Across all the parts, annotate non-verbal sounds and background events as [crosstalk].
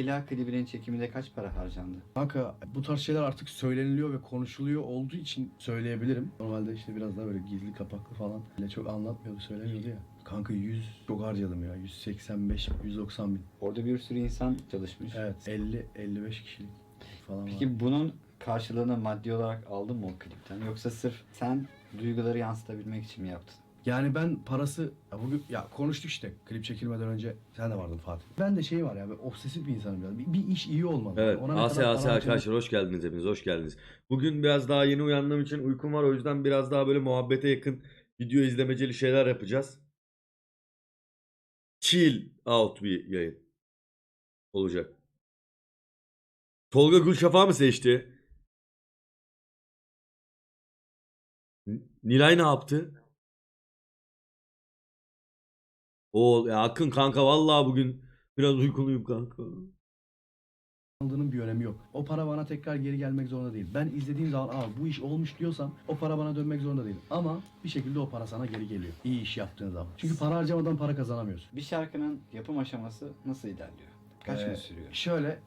Leyla klibinin çekiminde kaç para harcandı? Kanka bu tarz şeyler artık söyleniliyor ve konuşuluyor olduğu için söyleyebilirim. Normalde işte biraz daha böyle gizli kapaklı falan. Öyle çok anlatmıyordu söylemiyordu ya. Kanka 100 çok harcadım ya. 185, 190 bin. Orada bir sürü insan çalışmış. Evet 50, 55 kişilik falan var. Peki bunun karşılığını maddi olarak aldın mı o klipten? Yoksa sırf sen duyguları yansıtabilmek için mi yaptın? Yani ben parası ya bugün ya konuştuk işte klip çekilmeden önce sen de vardın Fatih. Ben de şey var ya böyle obsesif bir insanım biraz. Bir, bir iş iyi olmalı. Evet. Ona Asya Asya arkadaşlar hoş geldiniz hepiniz. Hoş geldiniz. Bugün biraz daha yeni uyandığım için uykum var. O yüzden biraz daha böyle muhabbete yakın video izlemeceli şeyler yapacağız. Chill out bir yayın olacak. Tolga Gülşafak'ı mı seçti? Nilay ne yaptı? O ya Akın kanka vallahi bugün biraz uykuluyum kanka. kazandığının bir önemi yok. O para bana tekrar geri gelmek zorunda değil. Ben izlediğim zaman Aa, bu iş olmuş diyorsam o para bana dönmek zorunda değil. Ama bir şekilde o para sana geri geliyor. İyi iş yaptığın zaman. Çünkü para harcamadan para kazanamıyorsun. Bir şarkının yapım aşaması nasıl ilerliyor? Kaç gün Ee, sürüyor? Şöyle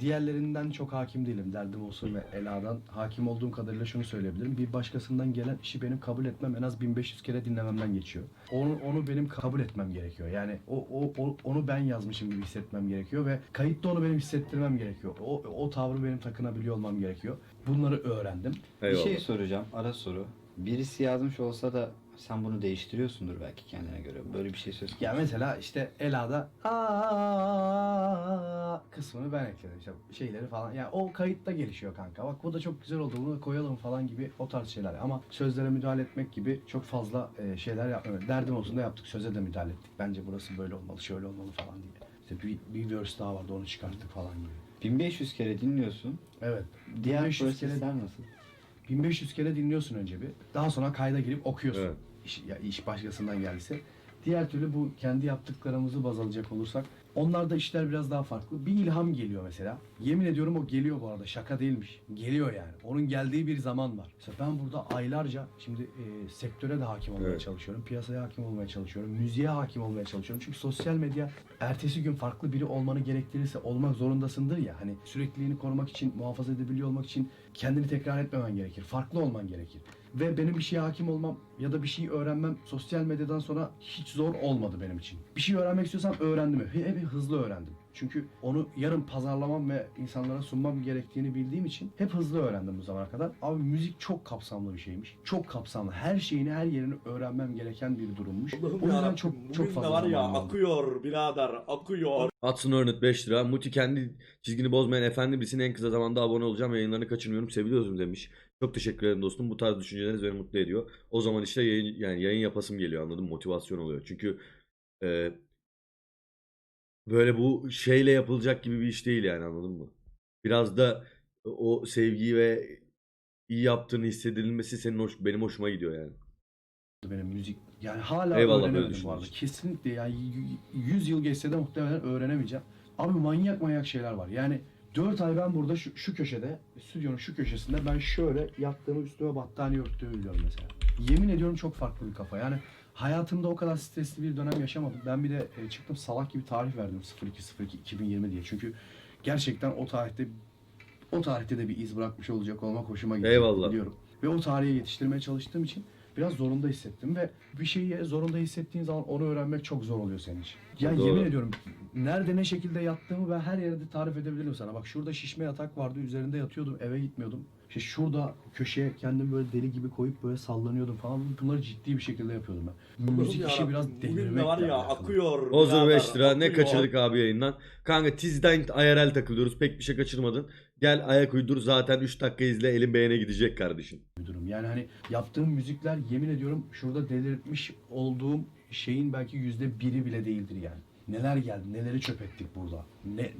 diğerlerinden çok hakim değilim. Derdim olsun ve Ela'dan hakim olduğum kadarıyla şunu söyleyebilirim. Bir başkasından gelen işi benim kabul etmem en az 1500 kere dinlememden geçiyor. Onu, onu benim kabul etmem gerekiyor. Yani o, o, o- onu ben yazmışım gibi hissetmem gerekiyor ve kayıtta onu benim hissettirmem gerekiyor. O, o tavrı benim takınabiliyor olmam gerekiyor. Bunları öğrendim. Bir Eyvallah. şey soracağım, ara soru. Birisi yazmış olsa da sen bunu değiştiriyorsundur belki kendine göre. Böyle bir şey söz konusu. Ya mesela işte Ela'da aa kısmını ben ekledim işte şeyleri falan. Ya o kayıtta gelişiyor kanka. Bak bu da çok güzel oldu bunu koyalım falan gibi o tarz şeyler. Ama sözlere müdahale etmek gibi çok fazla e, şeyler yapmıyorum. Derdim olsun da yaptık. Söze de müdahale ettik. Bence burası böyle olmalı, şöyle olmalı falan diye. İşte bir, bir verse daha vardı onu çıkarttık falan gibi. 1500 kere dinliyorsun. Evet. Diğer 1500 kere- nasıl? 1500 kere dinliyorsun önce bir. Daha sonra kayda girip okuyorsun. Evet. İş, ya iş başkasından geldiyse. Diğer türlü bu kendi yaptıklarımızı baz alacak olursak onlarda işler biraz daha farklı. Bir ilham geliyor mesela. Yemin ediyorum o geliyor bu arada. Şaka değilmiş. Geliyor yani. Onun geldiği bir zaman var. Mesela ben burada aylarca şimdi e, sektöre de hakim olmaya Evet. çalışıyorum. Piyasaya hakim olmaya çalışıyorum. Müziğe hakim olmaya çalışıyorum. Çünkü sosyal medya ertesi gün farklı biri olmanı gerektirirse olmak zorundasındır ya. Hani sürekliliğini korumak için, muhafaza edebiliyor olmak için kendini tekrar etmemen gerekir. Farklı olman gerekir. Ve benim bir şeye hakim olmam ya da bir şey öğrenmem sosyal medyadan sonra hiç zor olmadı benim için. Bir şey öğrenmek istiyorsam öğrendim. Hep hızlı öğrendim. Çünkü onu yarın pazarlamam ve insanlara sunmam gerektiğini bildiğim için hep hızlı öğrendim bu zamana kadar. Abi müzik çok kapsamlı bir şeymiş. Çok kapsamlı. Her şeyini, her yerini öğrenmem gereken bir durummuş. o yüzden çok çok fazla var ya aldı. akıyor birader akıyor. Hudson Hornet 5 lira. Muti kendi çizgini bozmayan efendi birisine en kısa zamanda abone olacağım. Yayınlarını kaçırmıyorum. Seviyorsunuz demiş. Çok teşekkür ederim dostum. Bu tarz düşünceleriniz beni mutlu ediyor. O zaman işte yayın yani yayın yapasım geliyor anladın mı? Motivasyon oluyor. Çünkü e, böyle bu şeyle yapılacak gibi bir iş değil yani anladın mı? Biraz da o sevgiyi ve iyi yaptığını hissedilmesi senin hoş, benim hoşuma gidiyor yani. benim müzik. Yani hala Eyvallah, böyle öğrenemedim bu arada. düşündüğün için. Kesinlikle yani y- 100 yıl geçse de muhtemelen öğrenemeyeceğim. Abi manyak manyak şeyler var. Yani 4 ay ben burada şu, şu köşede, stüdyonun şu köşesinde ben şöyle yattığımı üstüme battaniye örttüğümü biliyorum mesela. Yemin ediyorum çok farklı bir kafa. Yani hayatımda o kadar stresli bir dönem yaşamadım. Ben bir de e, çıktım salak gibi tarih verdim 0202 2020 diye. Çünkü gerçekten o tarihte o tarihte de bir iz bırakmış olacak olmak hoşuma gitti. Eyvallah. Biliyorum. Ve o tarihe yetiştirmeye çalıştığım için biraz zorunda hissettim ve bir şeyi zorunda hissettiğin zaman onu öğrenmek çok zor oluyor senin için. Ya Doğru. yemin ediyorum nerede ne şekilde yattığımı ben her yerde tarif edebilirim sana. Bak şurada şişme yatak vardı üzerinde yatıyordum eve gitmiyordum. İşte şurada köşeye kendimi böyle deli gibi koyup böyle sallanıyordum falan. Bunları ciddi bir şekilde yapıyordum ben. Müzik işi biraz delirmekle var ya alakalı. akıyor. Ozur birader, 5 lira. Ne kaçırdık abi yayından? Kanka Tizden IRL takılıyoruz. Pek bir şey kaçırmadın. Gel ayak uydur. Zaten 3 dakika izle. Elin beğene gidecek kardeşim. bir durum. Yani hani yaptığım müzikler yemin ediyorum şurada delirtmiş olduğum şeyin belki yüzde biri bile değildir yani. Neler geldi, neleri çöp ettik burada. Ne,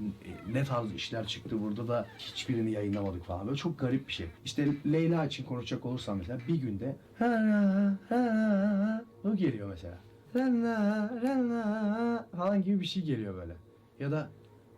ne tarz işler çıktı burada da hiçbirini yayınlamadık falan. Böyle çok garip bir şey. İşte Leyla için konuşacak olursam mesela bir günde o geliyor mesela. Rana, rana falan gibi bir şey geliyor böyle. Ya da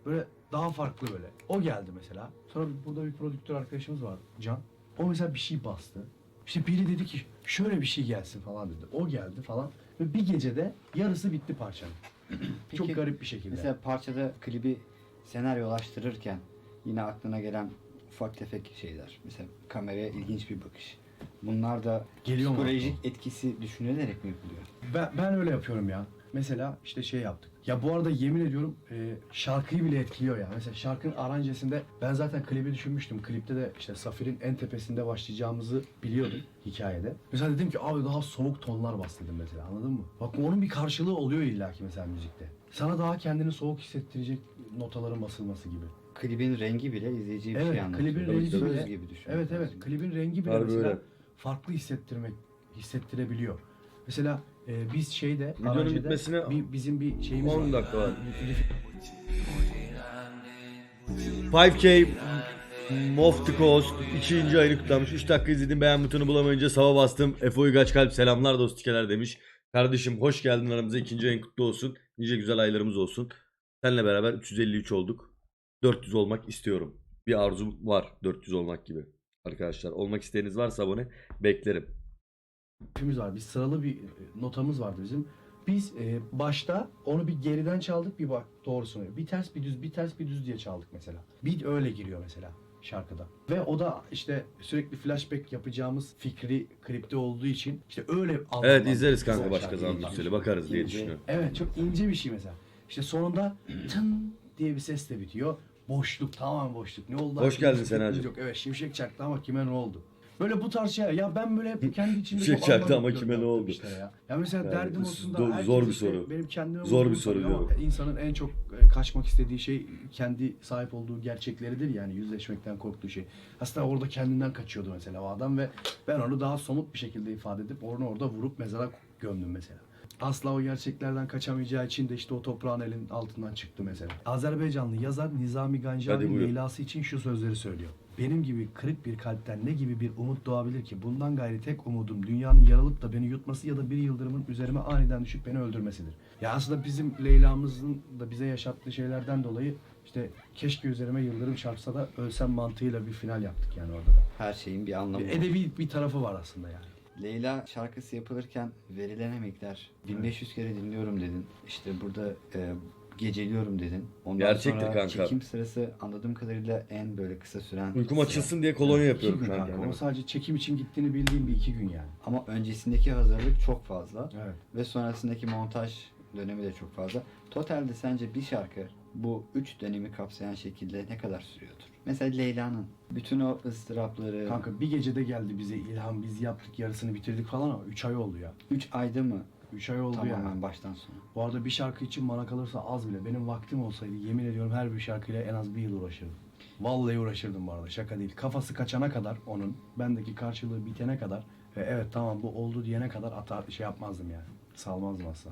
böyle daha farklı böyle. O geldi mesela. Sonra burada bir prodüktör arkadaşımız var Can. O mesela bir şey bastı. İşte biri dedi ki şöyle bir şey gelsin falan dedi. O geldi falan. Ve bir gecede yarısı bitti parçanın. [clears throat] Çok Peki, garip bir şekilde. Mesela parçada klibi senaryolaştırırken yine aklına gelen ufak tefek şeyler. Mesela kameraya ilginç bir bakış. Bunlar da Geliyor mu psikolojik etkisi düşünülerek mi yapılıyor? Ben, ben öyle yapıyorum ya. Mesela işte şey yaptık. Ya bu arada yemin ediyorum e, şarkıyı bile etkiliyor ya. Mesela şarkının aranjesinde ben zaten klibi düşünmüştüm. Klipte de işte Safir'in en tepesinde başlayacağımızı biliyordum hikayede. Mesela dedim ki abi daha soğuk tonlar bas dedim mesela anladın mı? Bak onun bir karşılığı oluyor illaki mesela müzikte. Sana daha kendini soğuk hissettirecek notaların basılması gibi. Klibin rengi bile izleyiciye bir Evet, şey anlatıyor. klibin rengi söz bile- gibi düşün. Evet evet klibin rengi bile Harbi mesela öyle. farklı hissettirmek hissettirebiliyor. Mesela e, biz şeyde Videonun aranjede bitmesine bir, bizim bir şeyimiz 10 var. dakika var. Riff- 5K Mof the Coast ikinci ayını kutlamış. 3 dakika izledim beğen butonu bulamayınca sava bastım. Efe Uygaç Kalp selamlar dostikeler demiş. Kardeşim hoş geldin aramıza ikinci ayın kutlu olsun. Nice güzel aylarımız olsun. Seninle beraber 353 olduk. 400 olmak istiyorum. Bir arzum var 400 olmak gibi. Arkadaşlar olmak isteğiniz varsa abone beklerim. Riffimiz var. Bir sıralı bir e, notamız vardı bizim. Biz e, başta onu bir geriden çaldık bir bak doğrusunu. Bir ters bir düz bir ters bir düz diye çaldık mesela. Beat öyle giriyor mesela şarkıda. Ve o da işte sürekli flashback yapacağımız fikri klipte olduğu için işte öyle Evet izleriz kanka başka zaman Müzeli bakarız diye düşünüyorum. Evet çok ince bir şey mesela. İşte sonunda tın diye bir sesle bitiyor. Boşluk tamamen boşluk. Ne oldu? Hoş geldin Senacığım. Yok. Evet şimşek çaktı ama kime ne oldu? Böyle bu tarz şeyler. Ya ben böyle hep kendi [laughs] içimde Şimşek çok çaktı anlam ama kime ne oldu? işlere Ya. ya mesela Yani derdim olsun da zor- herkes zor bir işte soru. Benim kendime Zor bir soru ama diyorum. insanın en çok e, kaçmak istediği şey kendi sahip olduğu gerçekleridir yani yüzleşmekten korktuğu şey. Aslında orada kendinden kaçıyordu mesela o adam ve ben onu daha somut bir şekilde ifade edip onu orada vurup mezara gömdüm mesela. Asla o gerçeklerden kaçamayacağı için de işte o toprağın elin altından çıktı mesela. Azerbaycanlı yazar Nizami Hadi Ganjari buyur. Leyla'sı için şu sözleri söylüyor. Benim gibi kırık bir kalpten ne gibi bir umut doğabilir ki? Bundan gayri tek umudum dünyanın yaralıp da beni yutması ya da bir yıldırımın üzerime aniden düşüp beni öldürmesidir. Ya aslında bizim Leyla'mızın da bize yaşattığı şeylerden dolayı işte keşke üzerime yıldırım çarpsa da ölsem mantığıyla bir final yaptık yani orada da. Her şeyin bir anlamı var. edebi bir tarafı var aslında yani. Leyla şarkısı yapılırken verilen emekler 1500 kere dinliyorum dedin. İşte burada e, geceliyorum dedin. Ondan Gerçektir sonra kanka. çekim sırası anladığım kadarıyla en böyle kısa süren. Uykum açılsın diye kolonya İki yapıyorum gün şu an kanka. kendime. Ama sadece çekim için gittiğini bildiğim bir iki gün yani. Ama öncesindeki hazırlık çok fazla Evet. ve sonrasındaki montaj dönemi de çok fazla. Totalde sence bir şarkı bu üç dönemi kapsayan şekilde ne kadar sürüyordur? Mesela Leyla'nın bütün o ıstırapları Kanka bir gecede geldi bize ilham biz yaptık yarısını bitirdik falan ama 3 ay oldu ya. 3 ayda mı 3 ay oldu tamamen yani. baştan sona? Bu arada bir şarkı için bana kalırsa az bile. Benim vaktim olsaydı yemin ediyorum her bir şarkıyla en az bir yıl uğraşırdım. Vallahi uğraşırdım bu arada şaka değil. Kafası kaçana kadar onun, bendeki karşılığı bitene kadar ve evet tamam bu oldu diyene kadar atar şey yapmazdım yani. Salmazdım asla.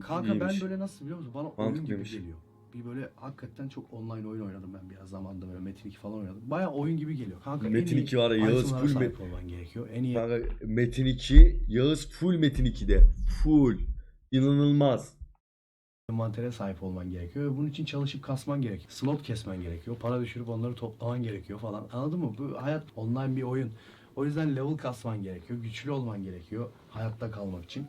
Kanka ben İyiymiş. böyle nasıl biliyor musun? Bana oyun gibi Mantıklıymış. geliyor. Bir böyle hakikaten çok online oyun oynadım ben biraz zamanda böyle Metin 2 falan oynadım. Baya oyun gibi geliyor. Kanka Metin iyi 2 var ya, Yağız full sahip met- olman gerekiyor. En iyi Kanka Metin 2, Yağız full Metin 2'de. Full. İnanılmaz. envantere sahip olman gerekiyor ve bunun için çalışıp kasman gerekiyor. Slot kesmen gerekiyor. Para düşürüp onları toplaman gerekiyor falan. Anladın mı? Bu hayat online bir oyun. O yüzden level kasman gerekiyor. Güçlü olman gerekiyor hayatta kalmak için.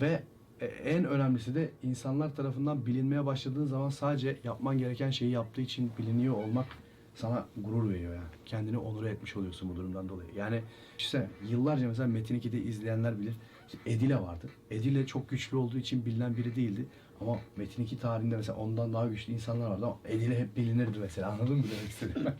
Ve en önemlisi de insanlar tarafından bilinmeye başladığın zaman sadece yapman gereken şeyi yaptığı için biliniyor olmak sana gurur veriyor yani. Kendini onur etmiş oluyorsun bu durumdan dolayı. Yani işte yıllarca mesela Metin 2'de izleyenler bilir. İşte Edile vardı. Edile çok güçlü olduğu için bilinen biri değildi. Ama Metin 2 tarihinde mesela ondan daha güçlü insanlar vardı ama Edile hep bilinirdi mesela. Anladın mı demek istediğimi?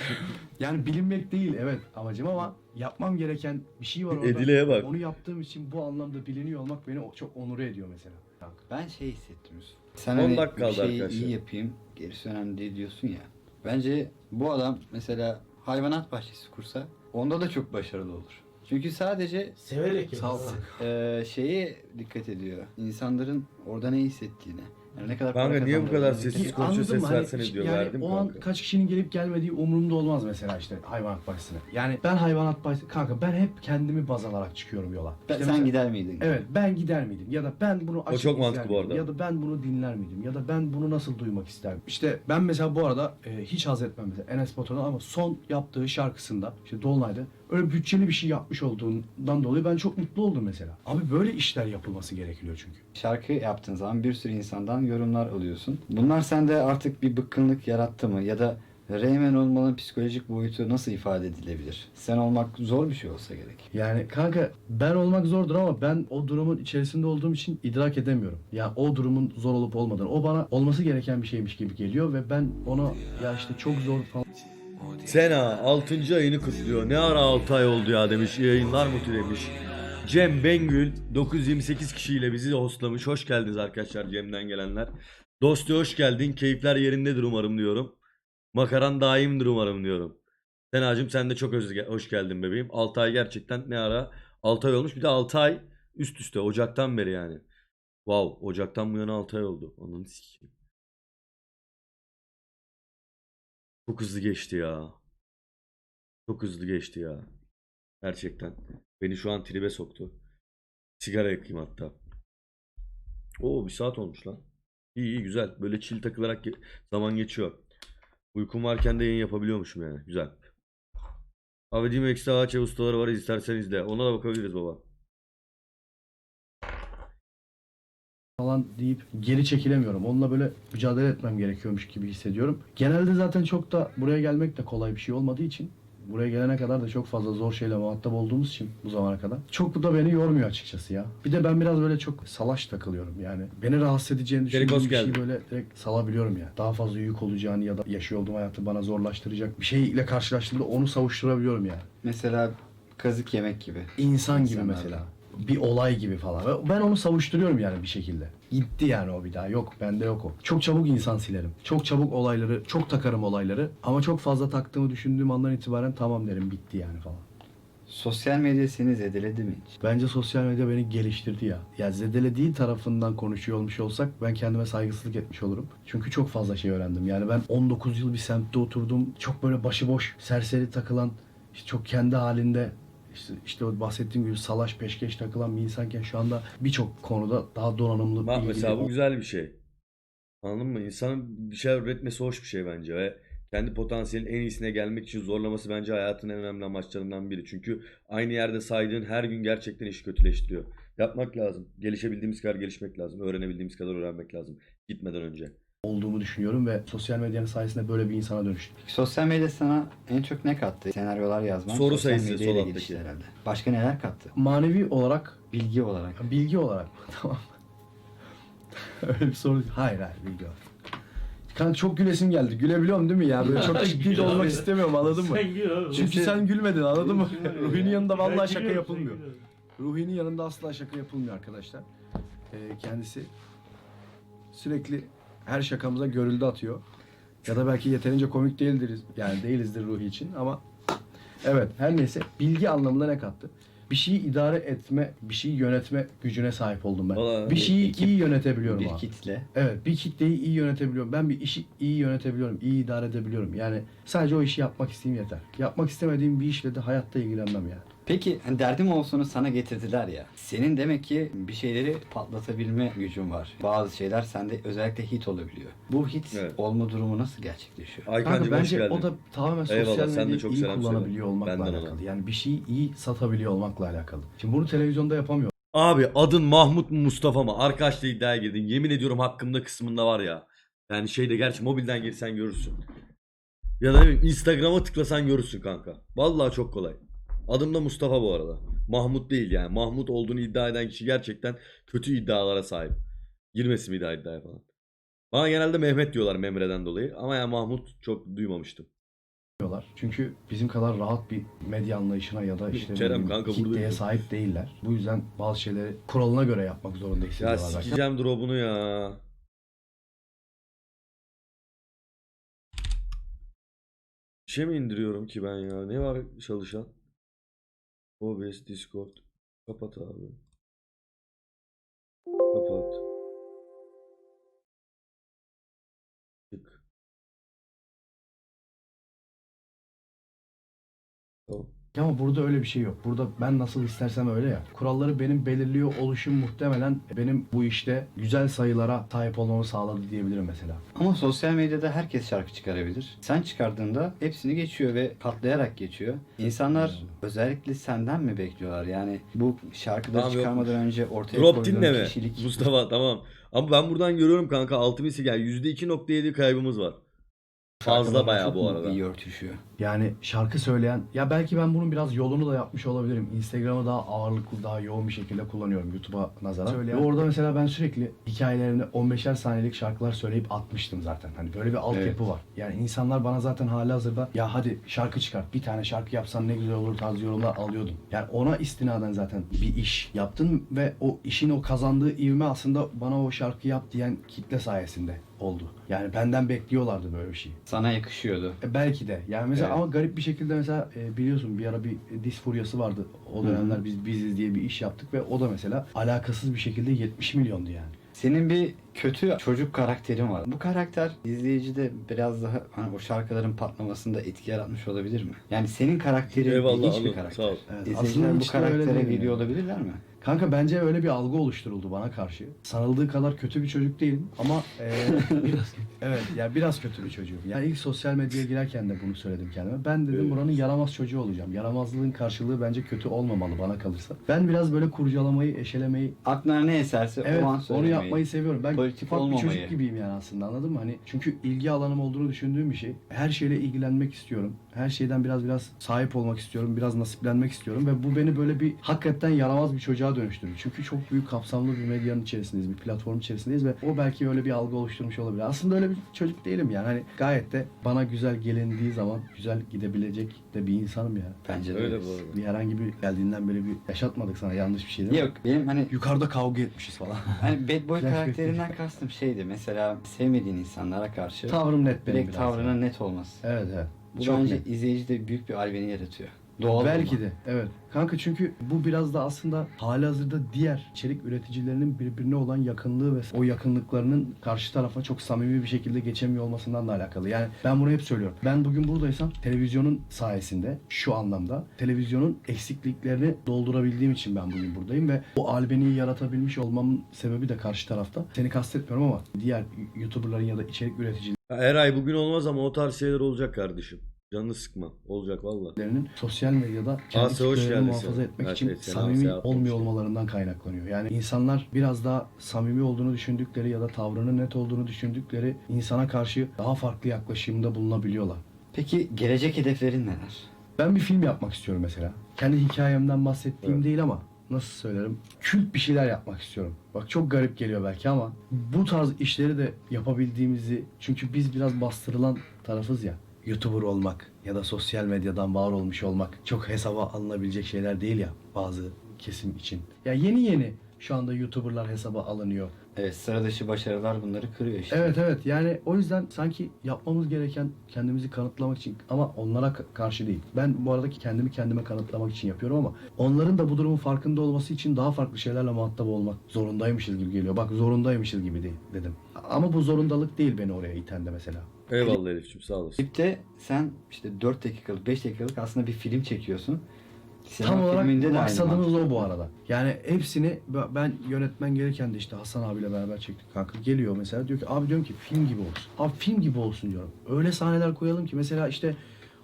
[laughs] yani bilinmek değil evet amacım ama yapmam gereken bir şey var orada. Edile'ye bak. Onu yaptığım için bu anlamda biliniyor olmak beni çok onur ediyor mesela. Ben şey hissettim Yusuf. Sen 10 hani dakika bir şeyi arkadaşlar. iyi yapayım, gerisi önemli değil diyorsun ya. Bence bu adam mesela hayvanat bahçesi kursa onda da çok başarılı olur. Çünkü sadece Severek Sağ ol. e, şeye dikkat ediyor. İnsanların orada ne hissettiğine. Yani ne kadar Kanka para niye bu kadar kazandığına sessiz dikkat konuşuyor, ses mı? versene diyor. Yani Verdim o an kanka. kaç kişinin gelip gelmediği umurumda olmaz mesela işte hayvanat bahçesine. Yani ben hayvanat bahçesi... Kanka ben hep kendimi baz alarak çıkıyorum yola. Ben- İşte sen mesela- gider miydin? Evet ben gider miydim? Ya da ben bunu açıp çok izler mantıklı bu miydim? arada. Ya da ben bunu dinler miydim? Ya da ben bunu nasıl duymak isterdim? İşte ben mesela bu arada e, hiç haz etmem mesela Enes Batur'dan ama son yaptığı şarkısında işte Dolunay'da öyle bütçeli bir şey yapmış olduğundan dolayı ben çok mutlu oldum mesela. Abi böyle işler yapılması gerekiyor çünkü. Şarkı yaptığın zaman bir sürü insandan yorumlar alıyorsun. Bunlar sende artık bir bıkkınlık yarattı mı? Ya da Reymen olmanın psikolojik boyutu nasıl ifade edilebilir? Sen olmak zor bir şey olsa gerek. Yani kanka ben olmak zordur ama ben o durumun içerisinde olduğum için idrak edemiyorum. Ya o durumun zor olup olmadığını. O bana olması gereken bir şeymiş gibi geliyor ve ben ona ya işte çok zor falan Sena 6. ayını kutluyor. Ne ara 6 ay oldu ya demiş. Yayınlar Muti demiş. Cem Bengül 928 kişiyle bizi hostlamış. Hoş geldiniz arkadaşlar Cem'den gelenler. Dosti hoş geldin. Keyifler yerindedir umarım diyorum. Makaran daimdir umarım diyorum. Senacığım sen de çok öz- hoş geldin bebeğim. 6 ay gerçekten ne ara 6 ay olmuş. Bir de 6 ay üst üste Ocak'tan beri yani. Wow Ocak'tan bu yana 6 ay oldu. Ananı sikeyim. Çok hızlı geçti ya. Çok hızlı geçti ya. Gerçekten. Beni şu an tribe soktu. Sigara yakayım hatta. Oo bir saat olmuş lan. İyi iyi güzel. Böyle chill takılarak ge- zaman geçiyor. Uykum varken de yayın yapabiliyormuşum yani. Güzel. Avediğim ekstra ağaç ustaları var isterseniz de. Ona da bakabiliriz baba. Falan deyip geri çekilemiyorum. Onunla böyle mücadele etmem gerekiyormuş gibi hissediyorum. Genelde zaten çok da buraya gelmek de kolay bir şey olmadığı için buraya gelene kadar da çok fazla zor şeyle muhatap olduğumuz için bu zamana kadar. Çok bu da beni yormuyor açıkçası ya. Bir de ben biraz böyle çok salaş takılıyorum yani. Beni rahatsız edeceğini düşündüğüm bir şeyi böyle direkt salabiliyorum ya. Daha fazla yük olacağını ya da yaşıyor olduğum hayatı bana zorlaştıracak bir şeyle karşılaştığımda onu savuşturabiliyorum yani. Mesela kazık yemek gibi. İnsan gibi İnsanlarla. mesela. Bir olay gibi falan. Ben onu savuşturuyorum yani bir şekilde. Gitti yani o bir daha. Yok bende yok o. Çok çabuk insan silerim. Çok çabuk olayları, çok takarım olayları. Ama çok fazla taktığımı düşündüğüm andan itibaren tamam derim bitti yani falan. Sosyal medya seni zedeledi mi hiç? Bence sosyal medya beni geliştirdi ya. Ya zedelediği tarafından konuşuyor olmuş olsak ben kendime saygısızlık etmiş olurum. Çünkü çok fazla şey öğrendim. Yani ben 19 yıl bir semtte oturdum. Çok böyle başıboş, serseri takılan, işte çok kendi halinde işte, işte o bahsettiğim gibi salaş peşkeş takılan bir insanken şu anda birçok konuda daha donanımlı Bak mesela bu güzel bir şey. Anladın mı? İnsanın bir şeyler üretmesi hoş bir şey bence ve kendi potansiyelin en iyisine gelmek için zorlaması bence hayatın en önemli amaçlarından biri. Çünkü aynı yerde saydığın her gün gerçekten işi kötüleştiriyor. Yapmak lazım. Gelişebildiğimiz kadar gelişmek lazım. Öğrenebildiğimiz kadar öğrenmek lazım. Gitmeden önce. Olduğumu düşünüyorum ve sosyal medyanın sayesinde böyle bir insana dönüştüm. Sosyal medya sana en çok ne kattı? Senaryolar yazman. Soru sosyal sayısı medyayla sol alttaki. gelişti herhalde. Başka neler kattı? Manevi olarak Bilgi olarak. Bilgi olarak mı? [laughs] Tamam. [laughs] Öyle bir soru. Hayır hayır bilgi olarak. Kanka çok gülesim geldi. Gülebiliyorum değil mi ya? Böyle çok da [laughs] ciddi de olmak istemiyorum anladın mı? Sen gül abi. Çünkü sen gülmedin anladın mı? Ruhi'nin yanında Ben vallahi şaka gülüyorum, yapılmıyor. gülüyorsun. Ruhi'nin yanında asla şaka yapılmıyor arkadaşlar. Ee, kendisi sürekli her şakamıza görüldü atıyor. Ya da belki yeterince komik değildir yani değilizdir Ruhi için ama evet her neyse bilgi anlamında ne kattı? Bir şeyi idare etme, bir şeyi yönetme gücüne sahip oldum ben. Valla bir şeyi ekip, iyi yönetebiliyorum Bir abi. kitle. Evet bir kitleyi iyi yönetebiliyorum. Ben bir işi iyi yönetebiliyorum. iyi idare edebiliyorum. Yani sadece o işi yapmak isteyeyim yeter. Yapmak istemediğim bir işle de hayatta ilgilenmem yani. Peki hani derdim olsunu sana getirdiler ya. Senin demek ki bir şeyleri patlatabilme gücün var. Bazı şeyler sende özellikle hit olabiliyor. Bu hit Evet. olma durumu nasıl gerçekleşiyor? Aykancığım Kanka hoş bence geldin. o da tamamen Eyvallah, sosyal sen de medyayı çok iyi selam kullanabiliyor söyle. olmakla Benden ona. alakalı. Yani bir şeyi iyi satabiliyor olmakla alakalı. Şimdi bunu televizyonda yapamıyor. Abi adın Mahmut mu Mustafa mı? Arkadaşla iddiaya girdin. Yemin ediyorum hakkımda kısmında var ya. Yani şeyde gerçi mobilden girsen görürsün. Ya da ne bileyim Instagram'a tıklasan görürsün kanka. Vallahi çok kolay. Adım da Mustafa bu arada. Mahmut değil yani. Mahmut olduğunu iddia eden kişi gerçekten kötü iddialara sahip. Girmesin bir daha iddiaya falan. Bana genelde Mehmet diyorlar Memre'den dolayı. Ama ya Mahmut çok duymamıştım. Çünkü bizim kadar rahat bir medya anlayışına ya da işte Kerem kanka kitleye buradayım. sahip değiller. Bu yüzden bazı şeyleri kuralına göre yapmak zorunda Ya hissediyorlar. belki. sikeceğim drop'unu ya. Bir şey mi indiriyorum ki ben ya? Ne var çalışan? OBS, Discord. Kapat abi. Ya ama burada öyle bir şey yok. Burada ben nasıl istersem öyle ya. Kuralları benim belirliyor oluşum muhtemelen benim bu işte güzel sayılara sahip olmamı sağladı diyebilirim mesela. Ama sosyal medyada herkes şarkı çıkarabilir. Sen çıkardığında hepsini geçiyor ve patlayarak geçiyor. İnsanlar özellikle senden mi bekliyorlar? Yani bu şarkıları Tamam, yok. çıkarmadan önce ortaya Drop koyduğun dinleme. kişilik... Mustafa tamam. Ama ben buradan görüyorum kanka 6000 yani %2.7 kaybımız var. Fazla bayağı bu arada. iyi örtüşüyor. Yani şarkı söyleyen ya belki ben bunun biraz yolunu da yapmış olabilirim. Instagram'ı daha ağırlıklı, daha yoğun bir şekilde kullanıyorum YouTube'a nazaran. Ve orada mesela ben sürekli hikayelerini 15'er saniyelik şarkılar söyleyip atmıştım zaten. Hani böyle bir altyapı Evet. var. Yani insanlar bana zaten hali hazırda ya hadi şarkı çıkart, bir tane şarkı yapsan ne güzel olur tarzı yorumlar alıyordum. Yani ona istinaden zaten bir iş yaptım ve o işin o kazandığı ivme aslında bana o şarkı yap diyen kitle sayesinde oldu. Yani benden bekliyorlardı böyle bir şey. Sana yakışıyordu. E, belki de. Yani mesela Evet. ama garip bir şekilde mesela e, biliyorsun bir ara bir dis furyası vardı. O dönemler biz biziz diye bir iş yaptık ve o da mesela alakasız bir şekilde 70 milyondu yani. Senin bir kötü çocuk karakterin var. Bu karakter izleyicide biraz daha hani o şarkıların patlamasında etki yaratmış olabilir mi? Yani senin karakterin Eyvallah ilginç bir karakter. sağ ol. Evet, İzleyiciler bu hiç de öyle karaktere değil geliyor yani. olabilirler mi? Kanka bence öyle bir algı oluşturuldu bana karşı. Sanıldığı kadar kötü bir çocuk değilim ama e, [laughs] biraz evet ya biraz kötü bir çocuğum. Yani ilk sosyal medyaya girerken de bunu söyledim kendime. Ben dedim buranın yaramaz çocuğu olacağım. Yaramazlığın karşılığı bence kötü olmamalı bana kalırsa. Ben biraz böyle kurcalamayı, eşelemeyi Aklına ne eserse Evet o an onu söylemeyi. yapmayı seviyorum. Ben politik ufak bir olmamayı. çocuk gibiyim yani aslında anladın mı? Hani çünkü ilgi alanım olduğunu düşündüğüm bir şey. Her şeyle ilgilenmek istiyorum. Her şeyden biraz biraz sahip olmak istiyorum. Biraz nasiplenmek istiyorum ve bu beni böyle bir hakikaten yaramaz bir çocuğa dönüştürdü. Çünkü çok büyük kapsamlı bir medyanın içerisindeyiz, bir platform içerisindeyiz ve o belki öyle bir algı oluşturmuş olabilir. Aslında öyle bir çocuk değilim yani. Hani gayet de bana güzel gelindiği zaman güzel gidebilecek de bir insanım ya. Bence de Öyle bu arada. Bir herhangi bir geldiğinden böyle bir yaşatmadık sana yanlış bir şey değil mi? Yok benim hani Yukarıda kavga etmişiz falan. [laughs] hani bad boy Flashback. karakterinden kastım şeydi mesela sevmediğin insanlara karşı Tavrım net benim direkt biraz. tavrının net olması. Evet evet. Bu Çok bence net. izleyicide büyük bir albeni yaratıyor. Doğal Belki olma. de evet. Kanka çünkü bu biraz da aslında halihazırda diğer içerik üreticilerinin birbirine olan yakınlığı ve o yakınlıklarının karşı tarafa çok samimi bir şekilde geçemiyor olmasından da alakalı. Yani ben bunu hep söylüyorum. Ben bugün buradaysam televizyonun sayesinde şu anlamda televizyonun eksikliklerini doldurabildiğim için ben bugün buradayım ve o albeniyi yaratabilmiş olmamın sebebi de karşı tarafta. Seni kastetmiyorum ama diğer YouTuber'ların ya da içerik üreticilerin Ya Her ay bugün olmaz ama o tarz şeyler olacak kardeşim. Canını sıkma. Olacak valla. sosyal medyada kendi Asya, hoş geldin muhafaza sen. etmek için selam, samimi seyahat olmuyor olmalarından kaynaklanıyor. Yani insanlar biraz daha samimi olduğunu düşündükleri ya da tavrının net olduğunu düşündükleri insana karşı daha farklı yaklaşımda bulunabiliyorlar. Peki gelecek hedeflerin neler? Ben bir film yapmak istiyorum mesela. Kendi hikayemden bahsettiğim Evet. değil ama nasıl söylerim? Kült bir şeyler yapmak istiyorum. Bak çok garip geliyor belki ama bu tarz işleri de yapabildiğimizi çünkü biz biraz bastırılan tarafız ya. YouTuber olmak ya da sosyal medyadan var olmuş olmak çok hesaba alınabilecek şeyler değil ya bazı kesim için. Ya yeni yeni şu anda YouTuber'lar hesaba alınıyor. Evet sıra dışı başarılar bunları kırıyor işte. Evet evet yani o yüzden sanki yapmamız gereken kendimizi kanıtlamak için ama onlara ka- karşı değil. Ben bu arada kendimi kendime kanıtlamak için yapıyorum ama onların da bu durumun farkında olması için daha farklı şeylerle muhatap olmak zorundaymışız gibi geliyor. Bak zorundaymışız gibi değil dedim. Ama bu zorundalık değil beni oraya iten de mesela. Eyvallah Elif'ciğim sağ olasın. Klipte sen işte 4 dakikalık 5 dakikalık aslında bir film çekiyorsun. Sinema Tam olarak maksadımız o bu arada. Yani hepsini ben yönetmen gelirken de işte Hasan abiyle beraber çektik kanka. Geliyor mesela diyor ki abi diyorum ki film gibi olsun. Abi film gibi olsun diyorum. Öyle sahneler koyalım ki mesela işte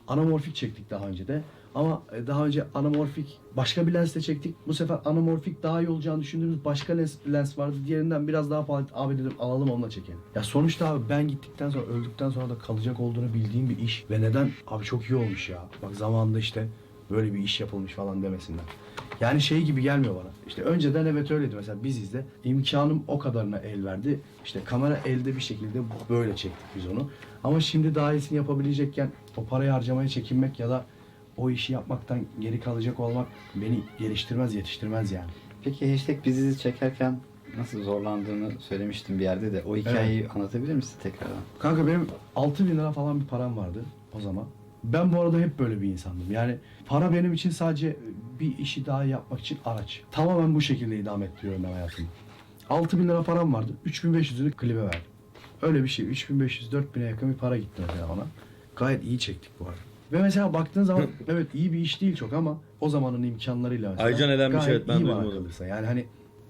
anamorfik çektik daha önce de. Ama e, daha önce anamorfik başka bir lensle çektik. Bu sefer anamorfik daha iyi olacağını düşündüğümüz başka lens, lens vardı. Diğerinden biraz daha pahalı. Abi dedim alalım onunla çekelim. Ya sonuçta abi ben gittikten sonra öldükten sonra da kalacak olduğunu bildiğim bir iş. Ve neden? Abi çok iyi olmuş ya. Bak zamanında işte böyle bir iş yapılmış falan demesinler. Yani şey gibi gelmiyor bana. İşte önceden evet öyleydi mesela biziz de imkanım o kadarına el verdi. İşte kamera elde bir şekilde böyle çektik biz onu. Ama şimdi daha iyisini yapabilecekken o parayı harcamaya çekinmek ya da o işi yapmaktan geri kalacak olmak beni geliştirmez, yetiştirmez yani. Peki hashtag bizizi çekerken nasıl zorlandığını söylemiştim bir yerde de. O hikayeyi anlatabilir misin tekrardan? Kanka benim 6 bin lira falan bir param vardı o zaman. Ben bu arada hep böyle bir insandım. Yani para benim için sadece bir işi daha yapmak için araç. Tamamen bu şekilde idame ettiriyorum ben hayatımı. 6 bin lira param vardı. 3500'ünü klibe verdim. Öyle bir şey. 3500-4000'e yakın bir para gitti mesela ona. Gayet iyi çektik bu arada. Ve mesela baktığın zaman [laughs] evet iyi bir iş değil çok ama o zamanın imkanlarıyla mesela Aycan elenmiş, gayet evet, ben iyi bana duymadım. kalırsa. Yani hani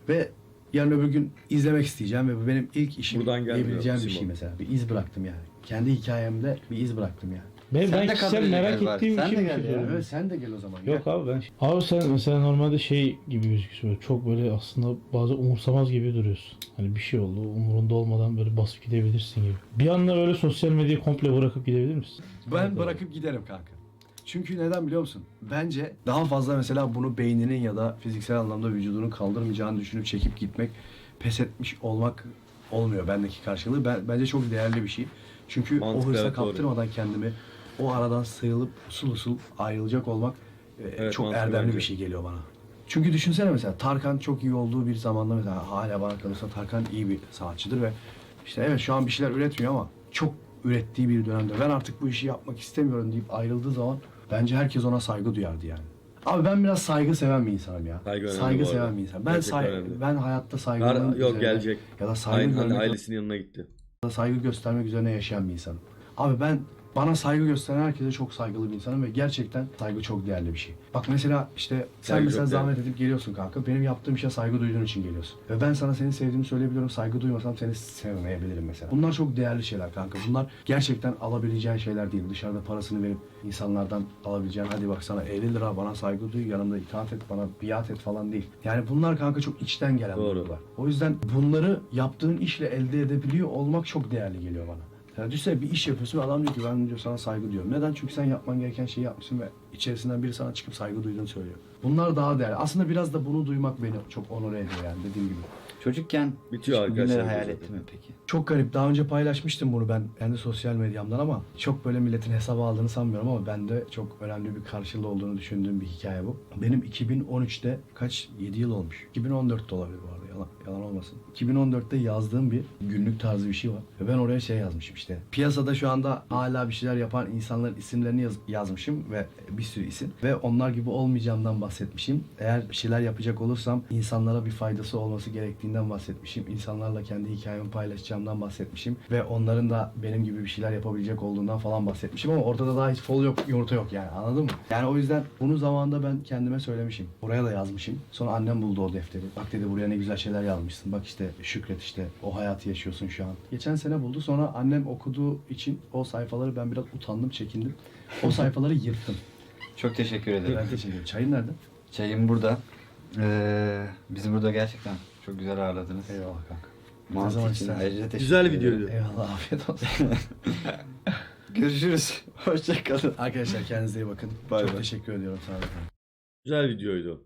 ve yarın öbür gün izlemek isteyeceğim ve bu benim ilk işim Buradan gelmiyor, diyebileceğim bir şey mesela. Bir iz bıraktım yani. Kendi hikayemde bir iz bıraktım yani. Ben, Sen ben de kişisel merak ettiğim Sen için de gel şey ya. Evet sen de gel o zaman. Yok gel. abi ben... Abi sen mesela normalde şey gibi gözüküyorsun. böyle Çok böyle aslında bazı umursamaz gibi duruyorsun. Hani bir şey oldu umurunda olmadan böyle basıp gidebilirsin gibi. Bir anda böyle sosyal medyayı komple bırakıp gidebilir misin? Ben bırakıp giderim kanka. Çünkü neden biliyor musun? Bence daha fazla mesela bunu beyninin ya da fiziksel anlamda vücudunun kaldırmayacağını düşünüp çekip gitmek, pes etmiş olmak olmuyor bendeki karşılığı. Ben, bence çok değerli bir şey. Çünkü Mantıklı, o hırsa evet, doğru. kaptırmadan kendimi o aradan sıyrılıp usul usul ayrılacak olmak e, Evet, çok mantıklı erdemli bence. bir şey geliyor bana. Çünkü düşünsene mesela Tarkan çok iyi olduğu bir zamanda mesela hala bana kalırsa Tarkan iyi bir sanatçıdır ve işte evet şu an bir şeyler üretmiyor ama çok ürettiği bir dönemde ben artık bu işi yapmak istemiyorum deyip ayrıldığı zaman bence herkes ona saygı duyardı yani. Abi ben biraz saygı seven bir insanım ya. Saygı önemli saygı bu arada. seven bir insan. Ben Gerçekten say- önemli. ben hayatta saygının Gar- yok üzerine- gelecek. ya da saygı Aynı görmek ailesinin yanına gitti. da saygı göstermek üzerine yaşayan bir insanım. Abi ben bana saygı gösteren herkese çok saygılı bir insanım ve gerçekten saygı çok değerli bir şey. Bak mesela işte sen Saygı mesela çok zahmet edip geliyorsun kanka. Benim yaptığım işe saygı duyduğun için geliyorsun. Ve ben sana seni sevdiğimi söyleyebiliyorum. Saygı duymasam seni sevmeyebilirim mesela. Bunlar çok değerli şeyler kanka. Bunlar gerçekten alabileceğin şeyler değil. Dışarıda parasını verip insanlardan alabileceğin hadi bak sana 50 lira bana saygı duy yanımda itaat et bana biat et falan değil. Yani bunlar kanka çok içten gelen Doğru. duygular. O yüzden bunları yaptığın işle elde edebiliyor olmak çok değerli geliyor bana. Yani düşünsene bir iş yapıyorsun ve adam diyor ki ben diyor sana saygı duyuyorum. Neden? Çünkü sen yapman gereken şeyi yapmışsın ve içerisinden biri sana çıkıp saygı duyduğunu söylüyor. Bunlar daha değerli. Aslında biraz da bunu duymak beni çok onore ediyor yani dediğim gibi. Çocukken Bitiyor bu hayal ettin mi peki? Çok garip. Daha önce paylaşmıştım bunu ben kendi sosyal medyamdan ama çok böyle milletin hesabı aldığını sanmıyorum ama bende çok önemli bir karşılığı olduğunu düşündüğüm bir hikaye bu. Benim 2013'te kaç 7 yıl olmuş. 2014'te olabilir bu arada yalan, yalan olmasın. 2014'te yazdığım bir günlük tarzı bir şey var. Ve ben oraya şey yazmışım işte. Piyasada şu anda hala bir şeyler yapan insanların isimlerini yaz- yazmışım ve bir sürü isim. Ve onlar gibi olmayacağımdan bahsetmişim. Eğer bir şeyler yapacak olursam insanlara bir faydası olması gerektiğinden bahsetmişim. İnsanlarla kendi hikayemi paylaşacağımdan bahsetmişim. Ve onların da benim gibi bir şeyler yapabilecek olduğundan falan bahsetmişim. Ama ortada daha hiç fol yok, yumurta yok yani anladın mı? Yani o yüzden bunu zamanında ben kendime söylemişim. Oraya da yazmışım. Sonra annem buldu o defteri. Bak dedi buraya ne güzel şeyler yazmışsın. Bak işte şükret işte o hayatı yaşıyorsun şu an. Geçen sene buldu. Sonra annem okuduğu için o sayfaları ben biraz utandım, çekindim. O [laughs] sayfaları yırttım. Çok teşekkür ederim. Ben teşekkür ederim. Çayın nerede? Çayım burada. Ee, bizi burada gerçekten çok güzel ağırladınız. Eyvallah kanka. Ne Mantı zaman için istersen. ayrıca teşekkür Güzel ederim. videoydu. Eyvallah afiyet olsun. [laughs] Görüşürüz. [laughs] Hoşçakalın. Arkadaşlar kendinize iyi bakın. Bay Çok bay. teşekkür ediyorum sana. da. Güzel videoydu.